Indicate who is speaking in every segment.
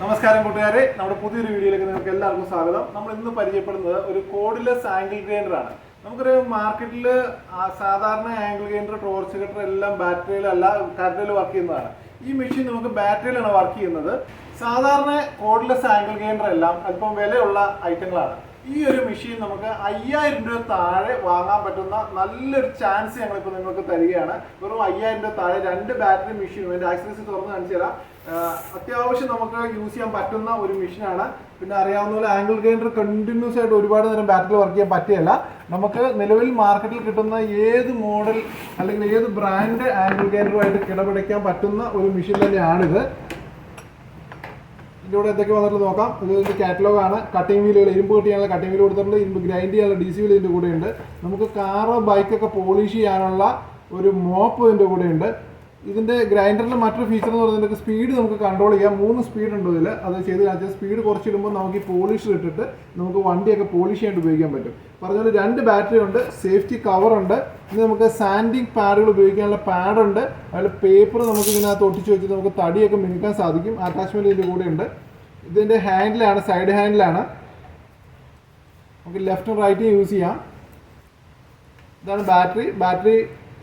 Speaker 1: നമസ്കാരം കൂട്ടുകാരെ. നമ്മുടെ പുതിയൊരു വീഡിയോയിലേക്ക് നിങ്ങൾക്ക് എല്ലാവർക്കും സ്വാഗതം. നമ്മൾ ഇന്ന് പരിചയപ്പെടുന്നത് ഒരു കോഡിലെസ് ആംഗിൾ ഗ്രൈൻഡർ ആണ്. നമുക്കൊരു മാർക്കറ്റിൽ സാധാരണ ആംഗിൾ ഗ്രൈൻഡർ ടോർച്ച് കട്ടർ എല്ലാം ബാറ്ററിയിലല്ല കറണ്ടിൽ വർക്ക് ചെയ്യുന്നതാണ്. ഈ മെഷീൻ നമുക്ക് ബാറ്ററിയിലാണ് വർക്ക് ചെയ്യുന്നത്. സാധാരണ കോഡിലെസ് ആംഗിൾ ഗ്രൈൻഡർ എല്ലാം അല്പം വിലയുള്ള ഐറ്റങ്ങളാണ്. ഈ ഒരു മെഷീൻ നമുക്ക് അയ്യായിരം രൂപ താഴെ വാങ്ങാൻ പറ്റുന്ന നല്ലൊരു ചാൻസ് ഞങ്ങളിപ്പോൾ നിങ്ങൾക്ക് തരികയാണ്. വെറും അയ്യായിരം രൂപ താഴെ രണ്ട് ബാറ്ററി മെഷീൻ അതിന്റെ ആക്സസ് തുറന്ന് കാണിച്ചു തരാം. അത്യാവശ്യം നമുക്ക് യൂസ് ചെയ്യാൻ പറ്റുന്ന ഒരു മെഷീനാണ് പിന്നെ അറിയാവുന്ന പോലെ ആംഗിൾ ഗ്രൈൻഡർ കണ്ടിന്യൂസ് ആയിട്ട് ഒരുപാട് നേരം ബാറ്ററി വർക്ക് ചെയ്യാൻ പറ്റിയല്ല നമുക്ക് നിലവിൽ മാർക്കറ്റിൽ കിട്ടുന്ന ഏത് മോഡൽ അല്ലെങ്കിൽ ഏത് ബ്രാൻഡ് ആംഗിൾ ഗ്രൈൻഡറുമായിട്ട് കിടപിടിക്കാൻ പറ്റുന്ന ഒരു മെഷീൻ തന്നെയാണിത്. കൂടെ എന്തൊക്കെ വന്നിട്ട് നോക്കാം. ഇത് ഇതിന്റെ കാറ്റലോഗ് ആണ്. കട്ടിംഗ് വീലുകൾ ഇരുമ്പ് കെട്ടിയാനുള്ള കട്ടിംഗ് വീൽ കൊടുത്തിട്ടുണ്ട്. ഇരുമ്പ് ഗ്രൈൻഡ് ചെയ്യാനുള്ള ഡി സി വീൽ ഇതിന്റെ കൂടെയുണ്ട്. നമുക്ക് കാറ് ബൈക്കൊക്കെ പോളിഷ് ചെയ്യാനുള്ള ഒരു മോപ്പ് ഇതിന്റെ കൂടെയുണ്ട്. ഇതിന്റെ ഗ്രൈൻഡറിന്റെ മറ്റൊരു ഫീച്ചർ എന്ന് പറയുന്നത് സ്പീഡ് നമുക്ക് കൺട്രോൾ ചെയ്യാം. മൂന്ന് സ്പീഡ് ഉണ്ട് ഇതിൽ അത് ചെയ്ത് കാണിച്ചാൽ സ്പീഡ് കുറച്ചിടുമ്പോൾ നമുക്ക് ഈ പോളിഷ് ഇട്ടിട്ട് നമുക്ക് വണ്ടിയൊക്കെ പോളിഷ് ചെയ്യാൻ ഉപയോഗിക്കാൻ പറ്റും. പറഞ്ഞാൽ രണ്ട് ബാറ്ററി ഉണ്ട് സേഫ്റ്റി കവർ ഉണ്ട്. ഇനി നമുക്ക് സാൻഡിങ് പാഡുകൾ ഉപയോഗിക്കാനുള്ള പാഡുണ്ട് അതിൽ പേപ്പർ നമുക്ക് ഇതിനകത്ത് ഒട്ടിച്ച് വെച്ച് നമുക്ക് തടിയൊക്കെ മിനുക്കാൻ സാധിക്കും. അറ്റാച്ച്മെന്റ് ഇതിന്റെ കൂടെ ഉണ്ട്. ഇതിന്റെ ഹാൻഡിലാണ് സൈഡ് ഹാൻഡിലാണ് നമുക്ക് ലെഫ്റ്റും റൈറ്റും യൂസ് ചെയ്യാം. ഇതാണ് ബാറ്ററി ബാറ്ററി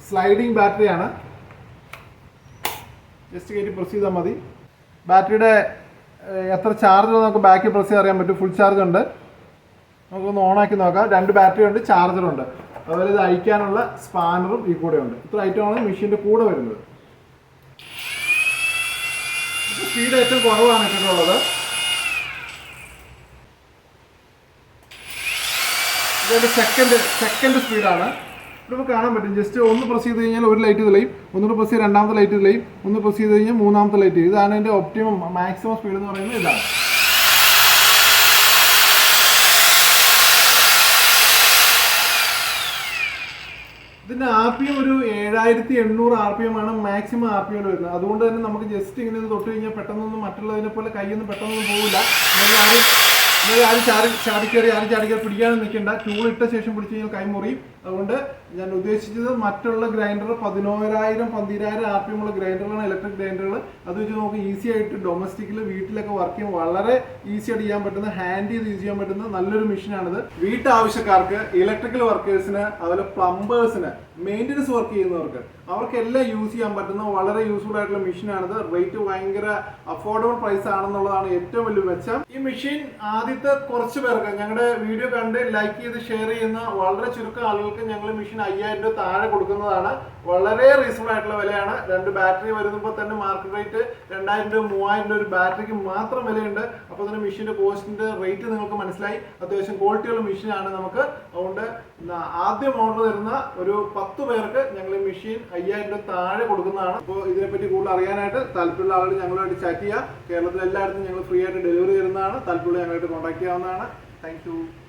Speaker 1: സ്ലൈഡിങ് ബാറ്ററിയാണ് ജസ്റ്റ് കയറ്റി പ്രസ് ചെയ്താൽ മതി. ബാറ്ററിയുടെ എത്ര ചാർജ് നമുക്ക് ബാക്കിൽ പ്രസ് ചെയ്യാൻ അറിയാൻ പറ്റും. ഫുൾ ചാർജ് ഉണ്ട്. നമുക്കൊന്ന് ഓണാക്കി നോക്കാം. രണ്ട് ബാറ്ററി ഉണ്ട് ചാർജറുണ്ട് അതുപോലെ ഇത് അയക്കാനുള്ള സ്പാനറും ഈ കൂടെ ഉണ്ട്. ഇത്ര ഐറ്റമാണ് മെഷീന്റെ കൂടെ വരുന്നത്. സ്പീഡ് ഏറ്റവും കുറവാണ് ഇട്ടിട്ടുള്ളത്. സെക്കൻഡ് സെക്കൻഡ് സ്പീഡാണ് നമുക്ക് കാണാൻ പറ്റും. ജസ്റ്റ് ഒന്ന് പ്രസ് ചെയ്ത് കഴിഞ്ഞാൽ ഒരു ലൈറ്റ് തെളിയും. ഒന്നുകൂടെ പ്രസ് ചെയ്ത് രണ്ടാമത്തെ ലൈറ്റ് തെളിയും. ഒന്ന് പ്രസ് ചെയ്ത് കഴിഞ്ഞാൽ മൂന്നാമത്തെ ലൈറ്റ് ഇതാണ് എന്റെ ഒപ്റ്റിമം മാക്സിമം സ്പീഡ് എന്ന് പറയുന്നത് ഇതാണ്. ഇതിന്റെ ആർ പി എം ഒരു ഏഴായിരത്തി എണ്ണൂറ് ആർ പി എം ആണ് മാക്സിമം ആർ പി എം വരുന്നത്. അതുകൊണ്ട് തന്നെ നമുക്ക് ജസ്റ്റ് ഇങ്ങനെ ഇത് തൊട്ട് കഴിഞ്ഞാൽ പെട്ടെന്നൊന്നും മറ്റുള്ളതിനെ പോലെ കൈയൊന്നും പെട്ടെന്നൊന്നും പോകില്ല ആരും ആരും ചാടി ചാടിക്കയറി ആരും ചാടിക്കയറി പിടിക്കാനും നിൽക്കേണ്ട. ടൂൾ ഇട്ട ശേഷം പിടിച്ചു കഴിഞ്ഞാൽ കൈ മുറിയും. അതുകൊണ്ട് ഞാൻ ഉദ്ദേശിച്ചത് മറ്റുള്ള ഗ്രൈൻഡർ പതിനോരായിരം പന്തിരായിരം ആർ പി എം ഉള്ള ഗ്രൈൻഡറുകളാണ് ഇലക്ട്രിക് ഗ്രൈൻഡറുകൾ. അത് വെച്ച് നമുക്ക് ഈസി ആയിട്ട് ഡൊമസ്റ്റിക്കിൽ വീട്ടിലൊക്കെ വർക്ക് ചെയ്യാൻ വളരെ ഈസി ആയിട്ട് ചെയ്യാൻ പറ്റുന്ന ഹാൻഡ് ചെയ്ത് യൂസ് ചെയ്യാൻ പറ്റുന്ന നല്ലൊരു മെഷീനാണിത് വീട്ടാവശ്യക്കാർക്ക് ഇലക്ട്രിക്കൽ വർക്കേഴ്സിന് അതുപോലെ പ്ലംബേഴ്സിന് മെയിന്റനൻസ് വർക്ക് ചെയ്യുന്നവർക്ക് അവർക്കെല്ലാം യൂസ് ചെയ്യാൻ പറ്റുന്ന വളരെ യൂസ്ഫുൾ ആയിട്ടുള്ള മെഷീനാണിത് റേറ്റ് ഭയങ്കര അഫോർഡബിൾ പ്രൈസ് ആണെന്നുള്ളതാണ് ഏറ്റവും വലിയ മെച്ചം. ഈ മെഷീൻ ആദ്യത്തെ കുറച്ച് പേർക്ക് ഞങ്ങളുടെ വീഡിയോ കണ്ട് ലൈക്ക് ചെയ്ത് ഷെയർ ചെയ്യുന്ന വളരെ ചുരുക്കം ആളുകൾക്ക് ഞങ്ങൾ മെഷീൻ അയ്യായിരം രൂപ താഴെ കൊടുക്കുന്നതാണ്. വളരെ റീസണബിൾ ആയിട്ടുള്ള വിലയാണ്. രണ്ട് ബാറ്ററി വരുമ്പോൾ തന്നെ മാർക്കറ്റ് റേറ്റ് രണ്ടായിരം രൂപ മൂവായിരം രൂപ ഒരു ബാറ്ററിക്ക് മാത്രം വിലയുണ്ട്. അപ്പോൾ തന്നെ മെഷീന്റെ കോസ്റ്റിന്റെ റേറ്റ് നിങ്ങൾക്ക് മനസ്സിലായി. അത്യാവശ്യം ക്വാളിറ്റിയുള്ള മെഷീനാണ് നമുക്ക്. അതുകൊണ്ട് ആദ്യം ഓർഡർ തരുന്ന ഒരു പത്ത് പേർക്ക് ഞങ്ങൾ ഈ മെഷീൻ അയ്യായിരം രൂപ താഴെ കൊടുക്കുന്നതാണ്. അപ്പോൾ ഇതിനെപ്പറ്റി കൂടുതൽ അറിയാനായിട്ട് താല്പര്യമുള്ള ആളുകൾ ഞങ്ങളുമായിട്ട് ചാറ്റ് ചെയ്യുക കേരളത്തിൽ എല്ലായിടത്തും ഞങ്ങൾ ഫ്രീ ആയിട്ട് ഡെലിവറി തരുന്നതാണ്. താല്പര്യമുള്ള ഞങ്ങളായിട്ട് കോൺടാക്ട് ചെയ്യാവുന്നതാണ്. താങ്ക്